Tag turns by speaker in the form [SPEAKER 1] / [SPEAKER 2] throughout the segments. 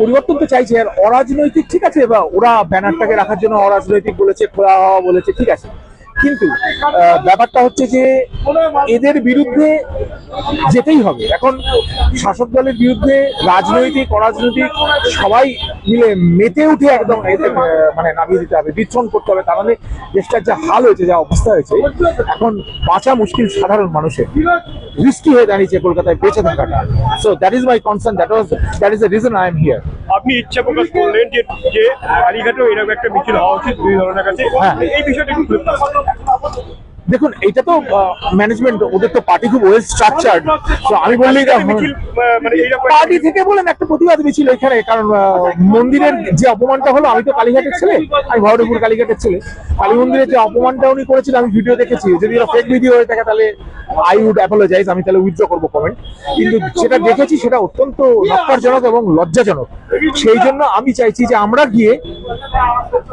[SPEAKER 1] পরিবর্তন তো চাইছে, আর অরাজনৈতিক, ঠিক আছে বা ওরা ব্যানারটাকে রাখার জন্য অরাজনৈতিক বলেছে, খোলা বলেছে, ঠিক আছে। কিন্তু ব্যাপারটা হচ্ছে যে এদের বিরুদ্ধে যেতেই হবে। এখন শাসক দলের বিরুদ্ধে রাজনৈতিক, অরাজনৈতিক সবাই মিলে মেতে উঠে একদম এদের মানে নামিয়ে দিতে হবে, বিচ্ছন করতে হবে। কারণ দেশটার যা হাল হয়েছে, যা অবস্থা হয়েছে, এখন বাঁচা মুশকিল সাধারণ মানুষের। রিস্কি হয়ে দাঁড়িয়েছে কলকাতায় বেঁচে থাকাটা। So that is my concern that was that is the reason I am here
[SPEAKER 2] আপনি ইচ্ছা প্রকাশ করলেন যে যে কালীঘাটেও এরকম একটা মিছিল হওয়া উচিত দুই ধরনের কাছে
[SPEAKER 1] হ্যাঁ।
[SPEAKER 2] এই বিষয়টা একটু।
[SPEAKER 1] দেখুন এটা তো ম্যানেজমেন্ট ওদের তো পার্টি খুব ওয়েল স্ট্রাকচার্ড তো আমি
[SPEAKER 2] মানে একটা
[SPEAKER 1] পার্টি থেকে বলেন একটা প্রতিবাদ মিছিল এখানে কারণ মন্দিরের যে অপমানটা হলো আমি তো কালীঘাটের ছেলে আমি ভবরপুর কালীঘাটের ছেলে। কালী মন্দিরের যে অপমানটা উনি করেছিলেন আমি ভিডিও দেখেছি। যদি এটা ফেক ভিডিও হয়ে থাকে তাহলে আই উড অ্যাপোলোজাইজ আমি তাহলে উইথড্র করব কমেন্ট কিন্তু যেটা দেখেছি সেটা অত্যন্ত নক্কারজনক এবং লজ্জাজনক। সেই জন্য আমি চাইছি যে আমরা গিয়ে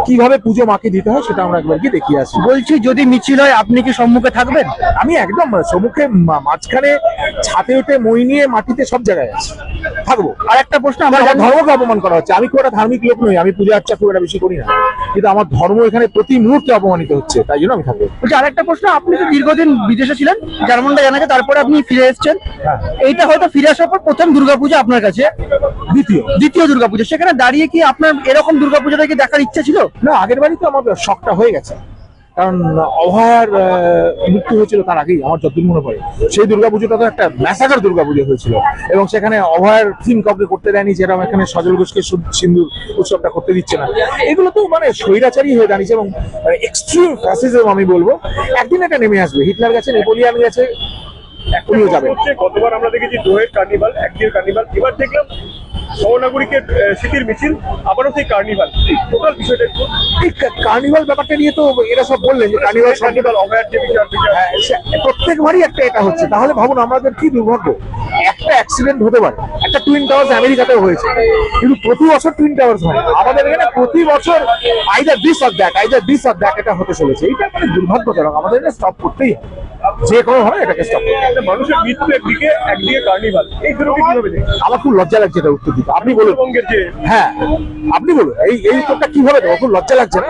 [SPEAKER 1] কীভাবে পুজো মাকে দিতে হয় সেটা আমরা একবার গিয়ে দেখিয়ে আসি।
[SPEAKER 3] বলছি যদি মিছিল হয় আপনি কি সম্মুখে থাকবেন?
[SPEAKER 1] আমি একদম সম্মুখে মাঝখানে ছাতে উঠে মই নিয়ে মাটিতে সব জায়গায় আছি। থাকব।
[SPEAKER 3] আর একটা প্রশ্ন আমার
[SPEAKER 1] আমার ধর্মকে অপমান করা হচ্ছে। আমি খুব একটা ধার্মিক লোক নই আমি পূজা আর্চা খুব একটা বেশি করি না। কিন্তু আমার ধর্ম এখানে প্রতি মুহূর্তে অপমানিত হচ্ছে তাই জন্য আমি থাকব।
[SPEAKER 3] বলছি আর একটা প্রশ্ন আপনি তো দীর্ঘদিন বিদেশে ছিলেন জার্মানটা জানা যায় তারপরে আপনি ফিরে এসেছেন।
[SPEAKER 1] হ্যাঁ।
[SPEAKER 3] এইটা হয়তো ফিরে আসার পর প্রথম দুর্গাপূজা আপনার কাছে?
[SPEAKER 1] দ্বিতীয়।
[SPEAKER 3] দ্বিতীয় দুর্গাপূজা। সেখানে দাঁড়িয়ে কি আপনার এরকম দুর্গাপূজাটা কি দেখার ইচ্ছা ছিল?
[SPEAKER 1] না আগের বাড়ি তো আমার শখটা হয়ে গেছে। কারণ অভয়ার মৃত্যু হয়েছিল তার আগেই, আমার যতদূর মনে পড়ে। সেই দুর্গাপুজোটা তো একটা ম্যাসাকার দুর্গাপুজো হয়েছিল। এবং সেখানে অভয়ার থিম কাউকে করতে দেয়নি, যেরকম এখানে সজল ঘোষকে সু- সিন্দুর উৎসবটা করতে দিচ্ছে না। এগুলো তো মানে স্বৈরাচারী হয়ে দাঁড়িয়েছে এবং এক্সট্রিম ফ্যাসিজম আমি বলব। একদিন এটা নেমে আসবে। হিটলার গেছে, নেপোলিয়ান গেছে যাবেন
[SPEAKER 2] হচ্ছে গতবার আমরা দেখেছি দোয়ের কার্নিভাল একদিনের কার্নিভাল এবার দেখলাম সহনাগরিকের স্মৃতির মিছিল আবারও সেই কার্নিভাল। টোটাল বিষয়টা
[SPEAKER 1] এই কার্নিভাল ব্যাপারটা নিয়ে তো এরা সব বললেন যে কার্নিভাল
[SPEAKER 2] কার্নিভাল অভয়ার যে বিচার বিচার।
[SPEAKER 1] হ্যাঁ, প্রত্যেকবারই একটা এটা হচ্ছে। তাহলে ভাবুন আমাদের কি দুর্ভাগ্য? একটা অ্যাক্সিডেন্ট হতে পারে। একটা টুইন টাওয়ার্স আমেরিকাতেও হয়েছে। কিন্তু প্রতি বছর টুইন টাওয়ার্স হয় আমাদের এখানে প্রতি বছর either this or that either this or that এটা হতে চলেছে। এইটা মানে দুর্ভাগ্যজনক। আমাদের এটা স্টপ করতেই হবে যে কোনো হয় এটাকে স্টপ করতে।
[SPEAKER 2] একটা মানুষের মৃত্যু একদিকে একদিকে কার্নিভাল এই দুটোকে কীভাবে
[SPEAKER 1] আমার খুব লজ্জা লাগছে এটা উত্তর দিতে। আপনি বলুন। হ্যাঁ আপনি বলুন। এই এই উত্তরটা কীভাবে দেবো? খুব লজ্জা লাগছে না?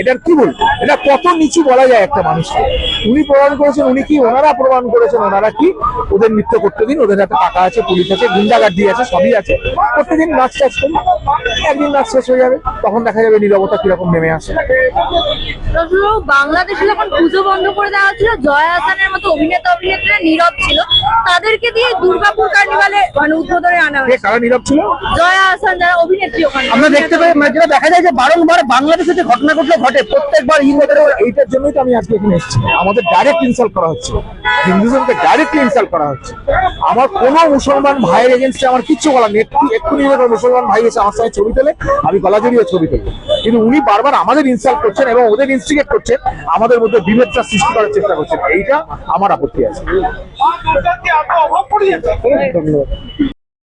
[SPEAKER 1] এটার কি বলব? এটা কত নিচু বলা যায় একটা মানুষকে। উনি প্রমাণ করেছেন উনি কি ওনারা প্রমাণ করেছেন ওনারা কি ওদের নৃত্য করতে দিন ওদের হাতে টাকা আছে পুলিশ আছে গুন্ডাগার্দি আছে সবই আছে। প্রত্যেকদিন নাচ টাচ করি। একদিন নাচ শেষ হয়ে যাবে তখন দেখা যাবে নিরবতা কীরকম নেমে আসে।
[SPEAKER 4] বাংলাদেশে যখন পুজো বন্ধ করে দেওয়া ছিল জয়া হাসানের মতো অভিনেতা অভিনেত্রীরা নীরব ছিল। তাদেরকে দিয়ে দুর্গাপুর কার্নিভালে মানে উদ্বোধনে আনা হয়েছে।
[SPEAKER 1] কারা নীরব ছিল?
[SPEAKER 4] জয়া হাসান যারা অভিনেত্রী ওখানে।
[SPEAKER 3] আমরা দেখতে পাই মানে যেটা দেখা যায় যে বারংবার বাংলাদেশে যে ঘটনা ঘটলে ঘটে, প্রত্যেকবার হিন্দুদের
[SPEAKER 1] এইটার জন্যই তো আমি আজকে এখানে এসেছি। আমাদের ডাইরেক্ট ইনসাল্ট করা হচ্ছে। হিন্দুজনকে ডাইরেক্টলি ইনসাল্ট করা হচ্ছে। আমার কোনো মুসলমান ভাইয়ের এগেনস্টে আমার কিচ্ছু বলার নেই। একটু এক্ষুনি মুসলমান ভাই এসে আমার সঙ্গে ছবি তোলে, আমি গলা জড়িয়ে ছবি তুলি। কিন্তু উনি বারবার আমাদের ইনসাল্ট করছেন এবং ওদের ইনস্টিগেট করছেন, আমাদের মধ্যে বিভেদটা সৃষ্টি করার চেষ্টা করছেন। এইটা আমার আপত্তি আছে। ধন্যবাদ।